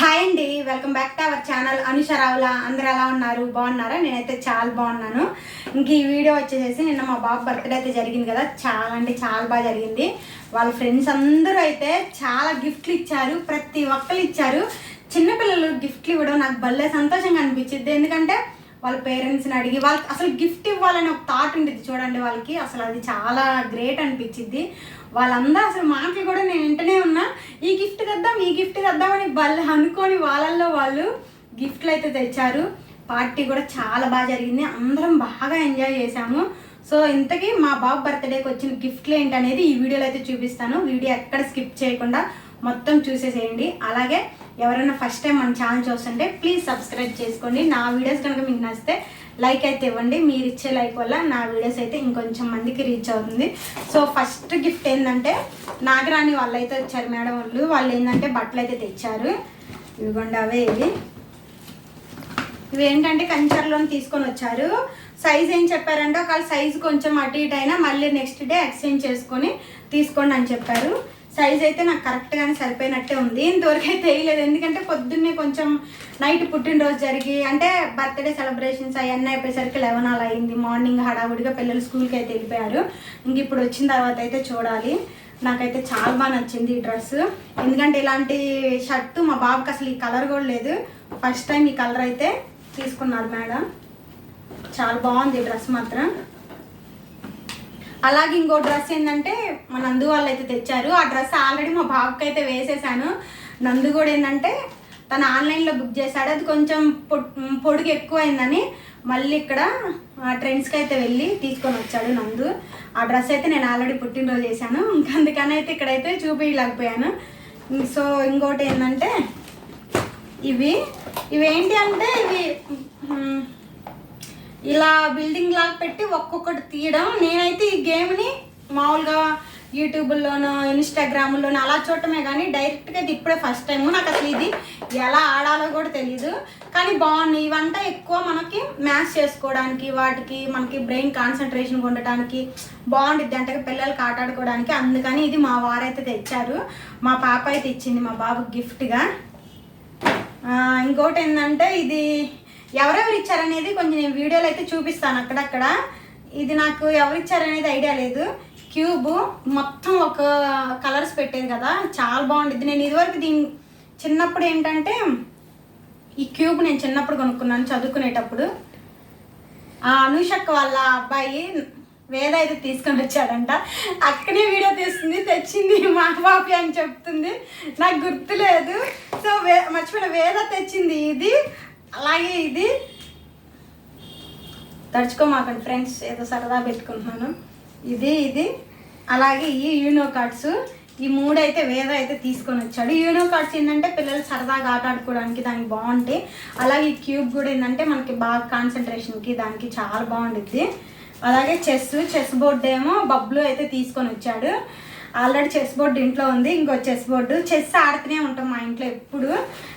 Hi అండి welcome back to our channel. Anusha Ravula అందరు ఎలా ఉన్నారు? బాగున్నారా? నేనైతే చాలా బాగున్నాను. ఇంక ఈ వీడియో వచ్చేసేసి నిన్న మా బాబు బర్త్డే అయితే జరిగింది కదా. చాలా అంటే చాలా బాగా జరిగింది. వాళ్ళ ఫ్రెండ్స్ అందరూ అయితే చాలా గిఫ్ట్లు ఇచ్చారు. ప్రతి ఒక్కరు ఇచ్చారు. చిన్నపిల్లలు గిఫ్ట్లు ఇవ్వడం నాకు భలే సంతోషంగా అనిపించింది. ఎందుకంటే వాళ్ళ పేరెంట్స్ని అడిగి వాళ్ళకి అసలు గిఫ్ట్ ఇవ్వాలని ఒక థాట్ ఉండేది చూడండి వాళ్ళకి. అసలు అది చాలా గ్రేట్ అనిపించింది. వాళ్ళందరూ అసలు మాటలు కూడా నేను వింటనే ఉన్నా. ఈ గిఫ్ట్ కద్దాం ఈ గిఫ్ట్ కద్దామని వాళ్ళు అనుకొని వాళ్ళల్లో వాళ్ళు గిఫ్ట్లు అయితే తెచ్చారు. పార్టీ కూడా చాలా బాగా జరిగింది. అందరం బాగా ఎంజాయ్ చేశాము. సో ఇంతకీ మా బాబు బర్త్డేకి వచ్చిన గిఫ్ట్లు ఏంటనేది ఈ వీడియోలో అయితే చూపిస్తాను. వీడియో ఎక్కడ స్కిప్ చేయకుండా మొత్తం చూసేసేయండి. అలాగే ఎవరైనా ఫస్ట్ టైం మన ఛానల్ చూస్తుంటే ప్లీజ్ సబ్స్క్రైబ్ చేసుకోండి. నా వీడియోస్ కనుక మీకు నచ్చితే లైక్ అయితే ఇవ్వండి. మీరు ఇచ్చే లైక్ వల్ల నా వీడియోస్ అయితే ఇంకొంచెం మందికి రీచ్ అవుతుంది. సో ఫస్ట్ గిఫ్ట్ ఏంటంటే నాగరాణి వాళ్ళు అయితే వచ్చారు మేడం వాళ్ళు. వాళ్ళు ఏంటంటే బట్టలు అయితే తెచ్చారు. ఇవిగోండి అవే ఇవి. ఇవి ఏంటంటే కంచర్లో తీసుకొని వచ్చారు. సైజ్ ఏం చెప్పారంటే ఒకవేళ సైజ్ కొంచెం అటు ఇటు అయినా మళ్ళీ నెక్స్ట్ డే ఎక్స్చేంజ్ చేసుకొని తీసుకోండి అని చెప్పారు. సైజ్ అయితే నాకు కరెక్ట్గానే సరిపోయినట్టే ఉంది. ఇంతవరకు అయితే వేయలేదు. ఎందుకంటే పొద్దున్నే కొంచెం నైట్ పుట్టినరోజు జరిగి అంటే బర్త్డే సెలబ్రేషన్స్ అవన్నీ అయిపోయేసరికి లెవెన్ అలా అయింది. మార్నింగ్ హడావుడిగా పిల్లలు స్కూల్కి అయితే వెళ్ళిపోయారు. ఇంక ఇప్పుడు వచ్చిన తర్వాత అయితే చూడాలి. నాకైతే చాలా బాగా నచ్చింది ఈ డ్రెస్ ఎందుకంటే ఇలాంటి షర్టు మా బాబుకి అసలు ఈ కలర్ కూడా లేదు. ఫస్ట్ టైం ఈ కలర్ అయితే తీసుకున్నారు మేడం. చాలా బాగుంది ఈ డ్రెస్ మాత్రం. అలాగే ఇంకో డ్రెస్ ఏంటంటే మా నందు వాళ్ళు అయితే తెచ్చారు. ఆ డ్రెస్ ఆల్రెడీ మా బాబుకి అయితే వేసేసాను. నందు కూడా ఏంటంటే తను ఆన్లైన్లో బుక్ చేశాడు. అది కొంచెం పొడుగు ఎక్కువైందని మళ్ళీ ఇక్కడ ట్రెండ్స్కి అయితే వెళ్ళి తీసుకొని వచ్చాడు నందు. ఆ డ్రెస్ అయితే నేను ఆల్రెడీ పుట్టినరోజు చేశాను ఇంకా అందుకని అయితే ఇక్కడైతే చూపించలేకపోయాను సో ఇంకోటి ఏంటంటే ఇవి ఇవి ఏంటి అంటే ఇవి ఇలా బిల్డింగ్ లాగా పెట్టి ఒక్కొక్కటి తీయడం. నేనైతే ఈ గేమ్ని మామూలుగా యూట్యూబ్లోనో ఇన్స్టాగ్రామ్లోనో అలా చూడటమే కానీ డైరెక్ట్గా ఇది ఇప్పుడే ఫస్ట్ టైం నాకు అసలు ఇది ఎలా ఆడాలో కూడా తెలీదు. కానీ బాగుంది ఇవంతా ఎక్కువ మనకి మ్యాచ్ చేసుకోవడానికి వాటికి మనకి బ్రెయిన్ కాన్సన్ట్రేషన్ ఉండటానికి బాగుంటుంది అంటే పిల్లలకి ఆటాడుకోవడానికి అందుకని ఇది మా వారైతే తెచ్చారు. మా పాప అయితే ఇచ్చింది మా బాబుకి గిఫ్ట్గా ఇంకోటి ఏంటంటే ఇది ఎవరెవరు ఇచ్చారనేది కొంచెం నేను వీడియోలో అయితే చూపిస్తాను అక్కడక్కడ. ఇది నాకు ఎవరు ఇచ్చారనేది ఐడియా లేదు. క్యూబ్ మొత్తం ఒక కలర్స్ పెట్టేది కదా చాలా బాగుంటుంది నేను ఇదివరకు దీని చిన్నప్పుడు ఏంటంటే ఈ క్యూబ్ నేను చిన్నప్పుడు కొనుక్కున్నాను చదువుకునేటప్పుడు. ఆ అనుషక్ వాళ్ళ అబ్బాయి వేద అయితే తీసుకొని వచ్చాడంట. అక్కడే వీడియో తీస్తుంది తెచ్చింది మా బాపి అని చెప్తుంది. నాకు గుర్తులేదు. సో వే మర్చిపోయిన వేద తెచ్చింది ఇది. అలాగే ఇది. తడుచుకోమాకండి ఫ్రెండ్స్ ఏదో సరదా పెట్టుకుంటున్నాను. ఇది ఇది. అలాగే ఈ యూనో కార్డ్స్. ఈ మూడు అయితే వేద అయితే తీసుకొని వచ్చాడు. యూనో కార్డ్స్ ఏంటంటే పిల్లలు సరదాగా ఆట ఆడుకోవడానికి దానికి బాగుంటాయి. అలాగే ఈ క్యూబ్ కూడా ఏంటంటే మనకి బాగా కాన్సన్ట్రేషన్కి దానికి చాలా బాగుంటుంది అలాగే చెస్ చెస్ బోర్డు ఏమో బబ్లు అయితే తీసుకొని వచ్చాడు. ఆల్రెడీ చెస్ బోర్డు ఇంట్లో ఉంది. ఇంకో చెస్ బోర్డు. చెస్ ఆడుతూనే ఉంటాం మా ఇంట్లో ఎప్పుడు.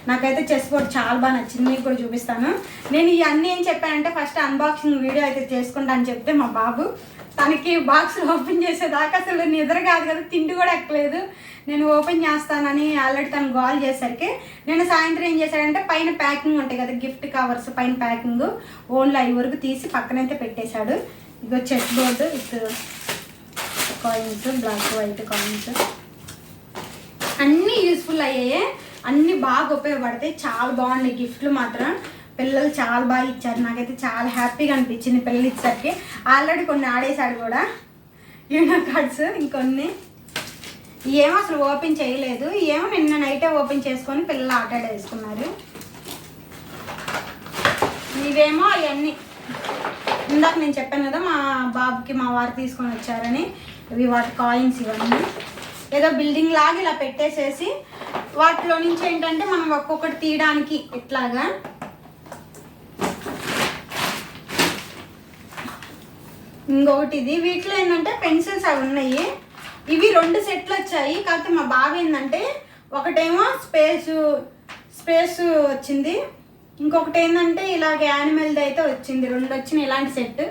నాకైతే చెస్ బోర్డు చాలా బాగా నచ్చింది. మీకు కూడా చూపిస్తాను. నేను ఇవన్నీ ఏం చెప్పానంటే ఫస్ట్ అన్బాక్సింగ్ వీడియో అయితే చేసుకుంటాను అని చెప్తే మా బాబు తనకి బాక్స్ ఓపెన్ చేసేదాకా అసలు నిద్ర కాదు కదా. తిండి కూడా ఎక్కలేదు. నేను ఓపెన్ చేస్తానని ఆల్రెడీ తను కాల్ చేసరికి నేను సాయంత్రం ఏం చేశాడంటే పైన ప్యాకింగ్ ఉంటాయి కదా గిఫ్ట్ కవర్స్ పైన ప్యాకింగ్ ఓన్లీ అవి వరకు తీసి పక్కనైతే పెట్టేశాడు. ఇగో చెస్ బోర్డు. ఇటు కాయిన్స్ బ్లాక్ వైట్ కాయిన్స్ అన్నీ యూస్ఫుల్ అయ్యాయి. అన్నీ బాగా ఉపయోగపడతాయి. చాలా బాగున్నాయి గిఫ్ట్లు మాత్రం. పిల్లలు చాలా బాగా ఇచ్చారు. నాకైతే చాలా హ్యాపీగా అనిపించింది పిల్లలు ఇచ్చేసరికి. ఆల్రెడీ కొన్ని ఆడేశాడు కూడా. యూనో కార్డ్స్ ఇంకొన్ని. ఏమో అసలు ఓపెన్ చేయలేదు. ఏమో నిన్న నైటే ఓపెన్ చేసుకొని పిల్లలు ఆటాడేసుకున్నారు ఇవేమో అవన్నీ. ఇందాక నేను చెప్పాను కదా మా బాబుకి మా వారు తీసుకొని వచ్చారని. ఇవి వాటి కాయిన్స్ ఇవన్నీ. ఏదో బిల్డింగ్ లాగా ఇలా పెట్టేసేసి వాటిలో నుంచి ఏంటంటే మనం ఒక్కొక్కటి తీయడానికి ఇట్లాగా. ఇంకొకటి ఇది. వీటిలో ఏంటంటే పెన్సిల్స్ అవి ఉన్నాయి. ఇవి రెండు సెట్లు వచ్చాయి. కాకపోతే మా బాబు ఏంటంటే ఒకటేమో స్పేస్ స్పేస్ వచ్చింది. ఇంకొకటి ఏంటంటే ఇలాగ యానిమల్ది అయితే వచ్చింది. రెండు వచ్చిన ఇలాంటి సెట్.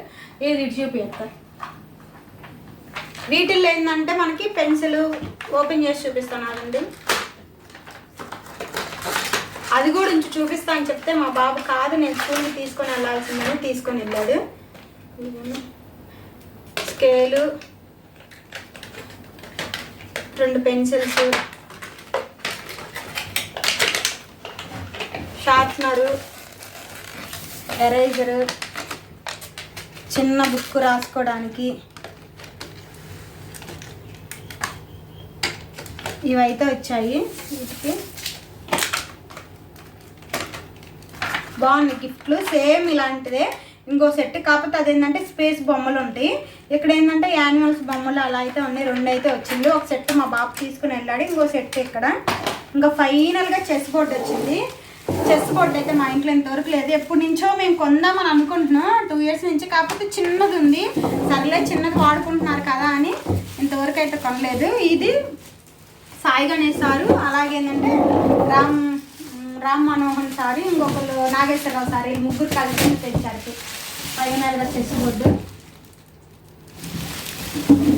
ఇది చూపిస్తారు వీటిల్లో ఏంటంటే మనకి పెన్సిల్ ఓపెన్ చేసి చూపిస్తాను అది కూడా ఉంచి చూపిస్తా అని చెప్తే మా బాబు కాదు నేను స్కూల్కి తీసుకొని వెళ్ళాల్సిందని తీసుకొని వెళ్ళాడు. స్కేలు రెండు పెన్సిల్స్ షార్ప్నరు ఎరేజరు చిన్న బుక్ రాసుకోవడానికి ఇవైతే వచ్చాయి. వీటికి బాగుంది గిఫ్ట్లు. సేమ్ ఇలాంటిదే. ఇంకో సెట్ కాకపోతే అదేంటంటే స్పేస్ బొమ్మలు ఉంటాయి. ఇక్కడ ఏంటంటే యానిమల్స్ బొమ్మలు అలా అయితే ఉన్నాయి. రెండు అయితే వచ్చింది. ఒక సెట్ మా బాబు తీసుకుని వెళ్ళాడు. ఇంకో సెట్ ఇక్కడ. ఇంకా ఫైనల్గా చెస్ బోర్డ్ వచ్చింది. చెస్ బోర్డ్ అయితే మా ఇంట్లో ఇంతవరకు లేదు. ఎప్పటి నుంచో మేము కొందామని అనుకుంటున్నాం. టూ ఇయర్స్ నుంచి కాకపోతే చిన్నది ఉంది. సర్లే చిన్నది వాడుకుంటున్నారు కదా అని ఇంతవరకు అయితే కొనలేదు. ఇది సాయి గణేష్ సారు అలాగే ఏంటంటే రామ్ రామ్ మనోహన్ సారు ఇంకొకరు నాగేశ్వరరావు సారు ఈ ముగ్గురు కలిసి తెచ్చారు. ఫైనల్గా చెస్ బోర్డు.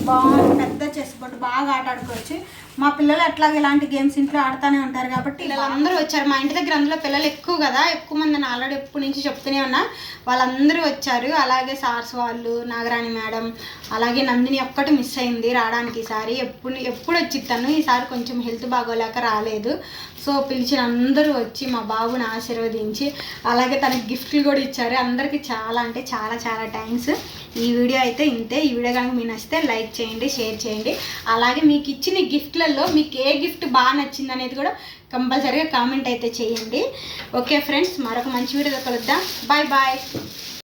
బాగుంది పెద్ద చెస్ బోర్డు బాగా ఆట ఆడుకోవచ్చు. మా పిల్లలు ఎట్లాగ ఇలాంటి గేమ్స్ ఇంట్లో ఆడుతూనే ఉంటారు కాబట్టి వీళ్ళందరూ వచ్చారు. మా ఇంటి దగ్గర అందులో పిల్లలు ఎక్కువ కదా. ఎక్కువ మంది నేను ఆల్రెడీ ఎప్పటి నుంచి చెప్తూనే ఉన్నా. వాళ్ళందరూ వచ్చారు. అలాగే సార్స్ వాళ్ళు నాగరాణి మేడం అలాగే నందిని ఒక్కటి మిస్ అయింది రావడానికి ఈసారి ఎప్పుడు ఎప్పుడు వచ్చి తను? ఈసారి కొంచెం హెల్త్ బాగోలేక రాలేదు. సో పిలిచిన అందరూ వచ్చి మా బాబుని ఆశీర్వదించి అలాగే తనకి గిఫ్ట్లు కూడా ఇచ్చారు. అందరికీ చాలా అంటే చాలా చాలా థ్యాంక్స్ ఈ వీడియో అయితే ఇంతే. ఈ వీడియో కనుక మీకు నచ్చితే లైక్ చేయండి షేర్ చేయండి. అలాగే మీకు ఇచ్చిన గిఫ్ట్లలో మీకు ఏ గిఫ్ట్ బాగా నచ్చింది అనేది కూడా కంపల్సరీగా కామెంట్ అయితే చేయండి. ఓకే ఫ్రెండ్స్ మరొక మంచి వీడియోతో కలుద్దాం. Bye bye.